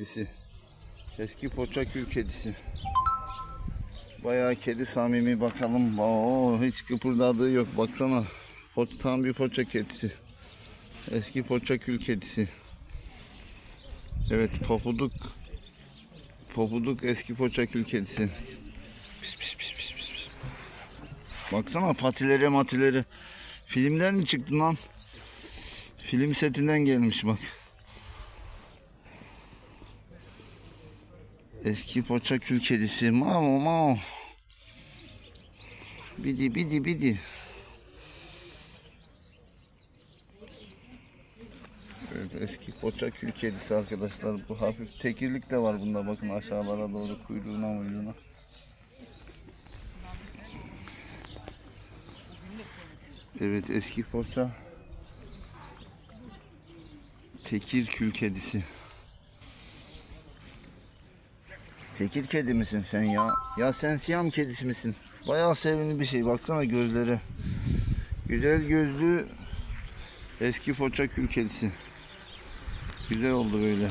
kedisi. Eski poça kül kedisi. Bayağı kedi samimi bakalım. Oo, hiç kıpırdadığı yok. Baksana. Tam bir poça kedisi. Eski poça kül kedisi. Evet popuduk. Popuduk eski poça kül kedisi. Pis pis pis pis pis. Baksana patileri matileri. Filmden mi çıktı lan? Film setinden gelmiş bak. Eski poça kül kedisi. Mao mao. Bidi bidi bidi. Evet eski poça kül kedisi arkadaşlar. Bu hafif tekirlik de var bunda bakın aşağılara doğru kuyruğuna muyruğuna. Evet eski poça tekir kül kedisi. Tekir kedi misin sen ya? Ya sen siyam kedisi misin? Bayağı sevimli bir şey. Baksana gözleri. Güzel gözlü eski poça kül kedisi. Güzel oldu böyle.